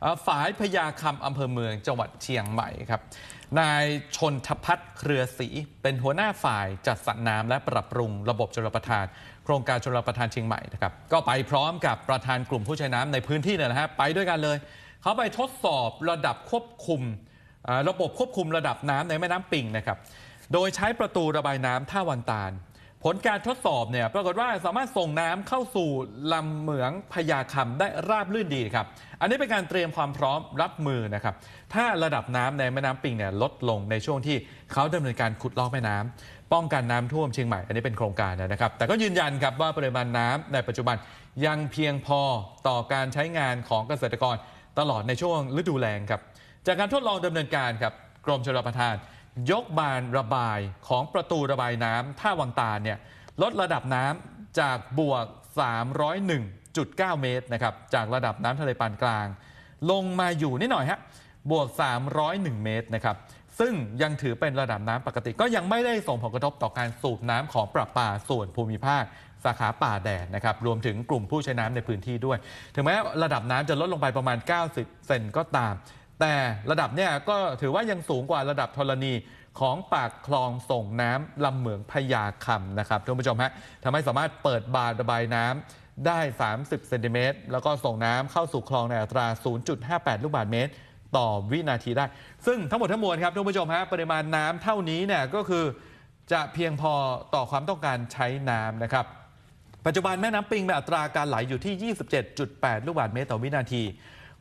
เอ่อฝายพญาคำอำเภอเมืองจังหวัดเชียงใหม่ครับ นายชนทพัฒน์เครือศรีเป็นหัวหน้าฝ่ายจัดสรรน้ำและปรับปรุงระบบชลประทาน โครงการชลประทานเชียงใหม่นะครับ ก็ไปพร้อมกับประธานกลุ่มผู้ใช้น้ำในพื้นที่เนี่ยนะฮะไปด้วยกันเลย เขาไปทดสอบระดับควบคุมระบบควบคุมระดับน้ำในแม่น้ำปิงนะครับ โดยใช้ประตูระบายน้ำท่าวันตาล ผลการทดสอบเนี่ยปรากฏว่าสามารถส่งน้ำเข้าสู่ลำเหมืองพญาคำได้ราบรื่นดีครับ อันนี้เป็นการเตรียมความพร้อมรับมือนะครับ ถ้าระดับน้ำในแม่น้ำปิงเนี่ยลดลงในช่วงที่เขาดำเนินการขุดลอกแม่น้ำป้องกันน้ำท่วมเชียงใหม่ อันนี้เป็นโครงการนะครับ แต่ก็ยืนยันครับว่าปริมาณน้ำในปัจจุบันยังเพียงพอต่อการใช้งานของเกษตรกรตลอดในช่วงฤดูแล้งครับ จากการทดลองดำเนินการครับกรมชลประทาน ยกบานระบายของประตูระบายน้ำท่าวังตาเนี่ยลดระดับน้ำจากบวก 301.9 เมตรนะครับจากระดับน้ำทะเลปานกลาง ลงมาอยู่นิดหน่อยฮะบวก 301 เมตรนะครับซึ่งยังถือเป็นระดับน้ำปกติ ก็ยังไม่ได้ส่งผลกระทบต่อการสูบน้ำของประปาส่วนภูมิภาคสาขาป่าแดดนะครับรวมถึงกลุ่มผู้ใช้น้ำในพื้นที่ด้วย ถึงแม้ระดับน้ำจะลดลงไปประมาณ 90 เซนก็ตาม แต่ระดับเนี่ยก็ถือว่ายังสูงกว่าระดับธรณีของปากคลองส่งน้ำลำเหมืองพญาคำนะครับท่านผู้ชมฮะทำให้สามารถเปิดบานระบายน้ำได้ 30 เซนติเมตรแล้วก็ส่งน้ำเข้าสู่คลองในอัตรา 0.58 ลูกบาศก์เมตร ต่อวินาทีได้ ซึ่งทั้งหมดทั้งมวลครับท่านผู้ชมฮะปริมาณน้ำเท่านี้เนี่ยก็คือจะเพียงพอต่อความต้องการใช้น้ำนะครับ ปัจจุบันแม่น้ำปิงมีอัตราการไหลอยู่ที่ 27.8 ลูกบาศก์เมตร ต่อวินาที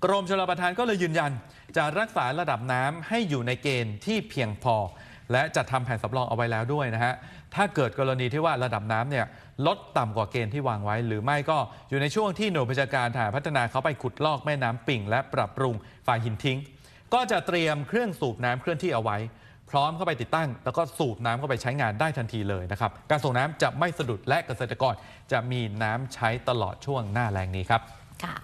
กรมชลประทานก็เลยยืนยัน จะรักษาระดับน้ำให้อยู่ในเกณฑ์ที่เพียงพอ และจะทำแผนสำรองเอาไว้แล้วด้วยนะฮะ ถ้าเกิดกรณีที่ว่าระดับน้ำเนี่ยลดต่ำกว่าเกณฑ์ที่วางไว้ หรือไม่ก็อยู่ในช่วงที่หน่วยบัญชาการทหารพัฒนาเขาไปขุดลอกแม่น้ำปิ่ง และปรับปรุงฝ่ายหินทิ้ง ก็จะเตรียมเครื่องสูบน้ำเคลื่อนที่เอาไว้ พร้อมเข้าไปติดตั้ง แล้วก็สูบน้ำเข้าไปใช้งานได้ทันทีเลยนะครับ การส่งน้ำจะไม่สะดุดและเกษตรกรจะมีน้ำใช้ตลอดช่วงหน้าแรงนี้ครับ ค่ะ